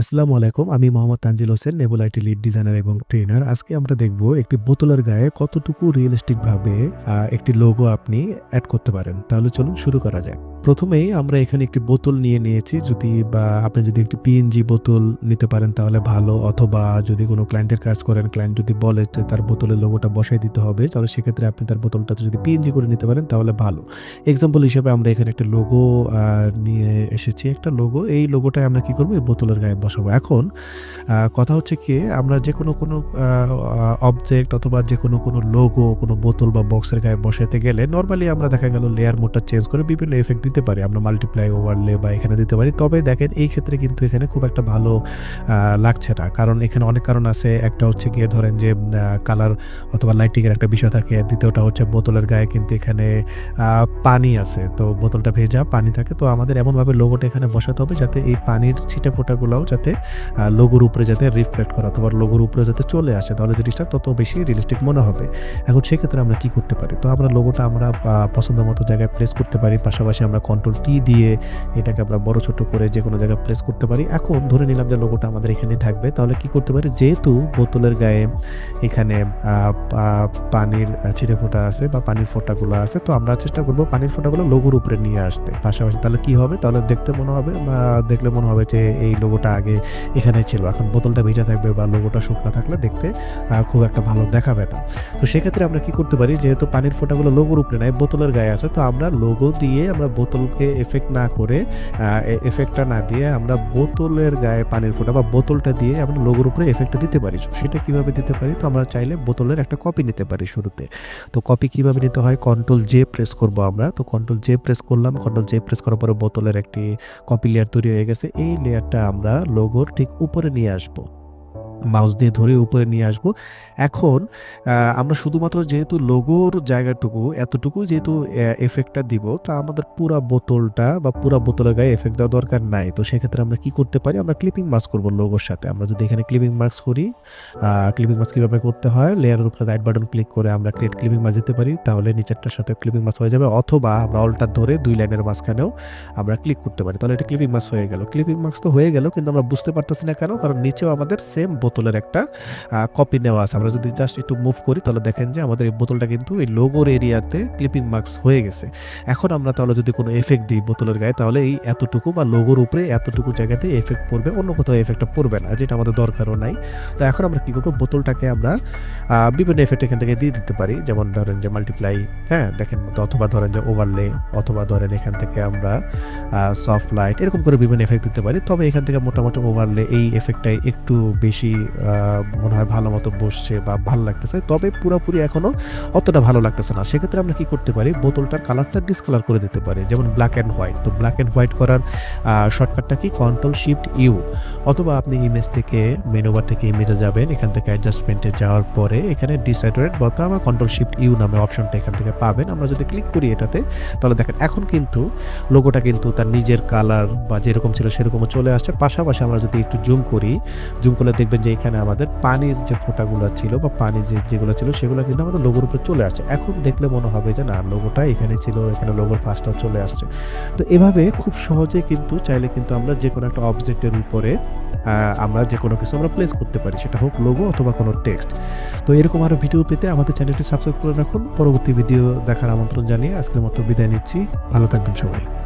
আসসালামু আলাইকুম, আমি মোহাম্মদ তানজিল হোসেন নেবুলাইটি লিড ডিজাইনার এবং ট্রেনার আজকে আমরা দেখব একটি বোতলের গায়ে কতটুকু রিয়েলিস্টিকভাবে একটি লোগো আপনি অ্যাড করতে পারেন। তাহলে চলুন শুরু করা যাক। প্রথমেই আমরা এখানে একটি বোতল নিয়ে নিয়েছি। যদি বা আপনি যদি একটি পিএনজি বোতল নিতে পারেন তাহলে ভালো। অথবা যদি কোনো ক্লায়েন্টের কাজ করেন ক্লায়েন্ট যদি বলে যে তার বোতলের লোগোটা বসাই দিতে হবে, তাহলে সেক্ষেত্রে আপনি তার বোতলটা যদি পিএনজি করে নিতে পারেন তাহলে ভালো। এক্সাম্পল হিসেবে আমরা এখানে একটা লোগো নিয়ে এসেছি। একটা লোগো এই লোগোটাই আমরা কি করব? এই বোতলের গায়ে বসাবো। এখন কথা হচ্ছে কি, আমরা যে কোনো কোনো অবজেক্ট অথবা যে কোনো কোনো লোগো কোনো বোতল বা বক্সের গায়ে বসাতে গেলে নর্মালি আমরা দেখা গেল লেয়ার মোডটা চেঞ্জ করে বিভিন্ন এফেক্ট পারি, আমরা মাল্টিপ্লাই ওভারলে বা এখানে দিতে পারি। তবে দেখেন, এই ক্ষেত্রে কিন্তু এখানে খুব একটা ভালো লাগছে না। কারণ এখানে অনেক কারণ আছে। একটা হচ্ছে গিয়ে ধরেন যে কালার অথবা লাইটিংয়ের একটা বিষয় থাকে। দ্বিতীয়টা হচ্ছে বোতলের গায়ে কিন্তু এখানে পানি আছে। তো বোতলটা ভেজা, পানি থাকে। তো আমাদের এমনভাবে লোগোটা এখানে বসাতে হবে যাতে এই পানির ছিটে ফোটাগুলোও যাতে লোগোর উপরে যাতে রিফ্লেক্ট করে অথবা লোগোর উপরে যাতে চলে আসে। তাহলে জিনিসটা তত বেশি রিয়েলিস্টিক মনে হবে। এখন সেক্ষেত্রে আমরা কি করতে পারি? তো আমরা লোগোটা আমরা পছন্দ মতো জায়গায় প্লেস করতে পারি। পাশাপাশি আমরা কন্ট্রোল টি দিয়ে এটাকে আমরা বড় ছোট করে যে কোনো জায়গায় প্লেস করতে পারি। এখন ধরে নিলাম যে লোগোটা আমাদের এখানে থাকবে, তাহলে কি করতে পারি? যেহেতু বোতলের গায়ে এখানে পানির ছিটে ফোঁটা আছে বা পানির ফোঁটাগুলো আছে, তো আমরা চেষ্টা করব পানির ফোঁটাগুলো লোগোর উপরে নিয়ে আসতে। পাশাপাশি তাহলে কি হবে? তাহলে দেখতে মনে হবে, বা দেখলে মনে হবে যে এই লোগোটা আগে এখানে ছিল। এখন বোতলটা ভেজা থাকবে বা লোগোটা শুকনা থাকলে দেখতে খুব একটা ভালো দেখাবে না। তো সেক্ষেত্রে আমরা কি করতে পারি? যেহেতু পানির ফোঁটাগুলো লোগোর উপরে নাই, বোতলের গায়ে আছে, তো আমরা লোগো দিয়ে আমরা বোতলকে এফেক্ট না করে এফেক্টটা না দিয়ে আমরা বোতলের গায়ে পানির ফোঁটা বা বোতলটা দিয়ে আমরা লোগোর উপরে এফেক্টটা দিতে পারি। সেটা কীভাবে দিতে পারি? তো আমরা চাইলে বোতলের একটা কপি নিতে পারি শুরুতে। তো কপি কীভাবে নিতে হয়? কন্ট্রোল জে প্রেস করব আমরা। তো কন্ট্রোল জে প্রেস করলাম। কন্ট্রোল জে প্রেস করার পরে বোতলের একটি কপি লেয়ার তৈরি হয়ে গেছে। এই লেয়ারটা আমরা লোগোর ঠিক উপরে নিয়ে আসব। মাউস দিয়ে ধরে উপরে নিয়ে আসব। এখন আমরা শুধুমাত্র যেহেতু লোগোর জায়গাটুকু এতটুকু যেহেতু এফেক্টটা দিব, তা আমাদের পুরা বোতলটা বা পুরা বোতলের গায়ে এফেক্ট দেওয়া দরকার নাই। তো সেক্ষেত্রে আমরা কি করতে পারি? আমরা ক্লিপিং মাস্ক করব লোগোর সাথে। আমরা যদি এখানে ক্লিপিং মাস্ক করি ক্লিপিং মাস্ক কীভাবে করতে হয়? লেয়ারের উপরে রাইট বাটন ক্লিক করে আমরা ক্রিয়েট ক্লিপিং মাস্ক দিতে পারি। তাহলে নিচেরটার সাথে ক্লিপিং মাস্ক হয়ে যাবে। অথবা আমরা অলটা ধরে দুই লাইনের মাঝখানেও আমরা ক্লিক করতে পারি। তাহলে এটা ক্লিপিং মাস্ক হয়ে গেল। ক্লিপিং মাস্ক তো হয়ে গেল, কিন্তু আমরা বুঝতে পারতেছি না কেন? কারণ নিচেও আমাদের সেম বোতলের একটা কপি নেওয়া আছে। আমরা যদি জাস্ট একটু মুভ করি, তাহলে দেখেন যে আমাদের এই বোতলটা কিন্তু এই লোগোর এরিয়াতে ক্লিপিং মার্কস হয়ে গেছে। এখন আমরা তাহলে যদি কোনো এফেক্ট দিই বোতলের গায়ে, তাহলে এই এতটুকু বা লোগোর উপরে এতটুকু জায়গাতে এফেক্ট পড়বে, অন্য কোথাও এফেক্টটা পড়বে না, যেটা আমাদের দরকারও নাই। তো এখন আমরা কী করব, বোতলটাকে আমরা বিভিন্ন এফেক্ট এখান থেকে দিয়ে দিতে পারি। যেমন ধরেন যে মাল্টিপ্লাই হ্যাঁ দেখেন অথবা ধরেন যে ওভারলে অথবা ধরেন এখান থেকে আমরা সফট লাইট এরকম করে বিভিন্ন এফেক্ট দিতে পারি। তবে এখান থেকে মোটামুটি ওভারলে এই এফেক্টটাই একটু বেশি মনে হয় ভালো মতো বসছে বা ভালো লাগতেছে, তবে পুরোপুরি এখনও অতটা ভালো লাগতেছে না। সেক্ষেত্রে আমরা কি করতে পারি? বোতলটার কালারটা ডিসকালার করে দিতে পারি, যেমন ব্ল্যাক অ্যান্ড হোয়াইট তো ব্ল্যাক অ্যান্ড হোয়াইট করার শর্টকাটটা কি? কন্ট্রোল শিফট ইউ অথবা আপনি ইমেজ থেকে মেনুবার থেকে ইমেজে যাবেন, এখান থেকে অ্যাডজাস্টমেন্টে যাওয়ার পরে এখানে ডিসাইডারেট বতা বা কন্ট্রোল শিফট ইউ নামে অপশনটা এখান থেকে পাবেন। আমরা যদি ক্লিক করি এটাতে, তাহলে দেখেন এখন কিন্তু লোগোটা কিন্তু তার নিজের কালার বা যেরকম ছিল সেরকমও চলে আসছে। পাশাপাশি আমরা যদি একটু জুম করি জুম করলে দেখবেন যে এখানে আমাদের পানির যে ফোঁটাগুলো ছিল বা পানি যে যেগুলো ছিল, সেগুলো কিন্তু আমাদের লোগোর উপরে চলে আসছে। এখন দেখলে মনে হবে যে না, লোগোটা এখানে ছিল, এখানে লোগোর ফার্স্টটাও চলে আসছে। তো এভাবে খুব সহজে কিন্তু চাইলে কিন্তু আমরা যে কোনো একটা অবজেক্টের উপরে আমরা যে কোনো কিছু আমরা প্লেস করতে পারি। সেটা হোক লোগো অথবা কোনো টেক্সট তো এরকম আরও ভিডিও পেতে আমাদের চ্যানেলটি সাবস্ক্রাইব করে রাখুন। পরবর্তী ভিডিও দেখার আমন্ত্রণ জানিয়ে আজকের মতো বিদায় নিচ্ছি। ভালো থাকবেন সবাই।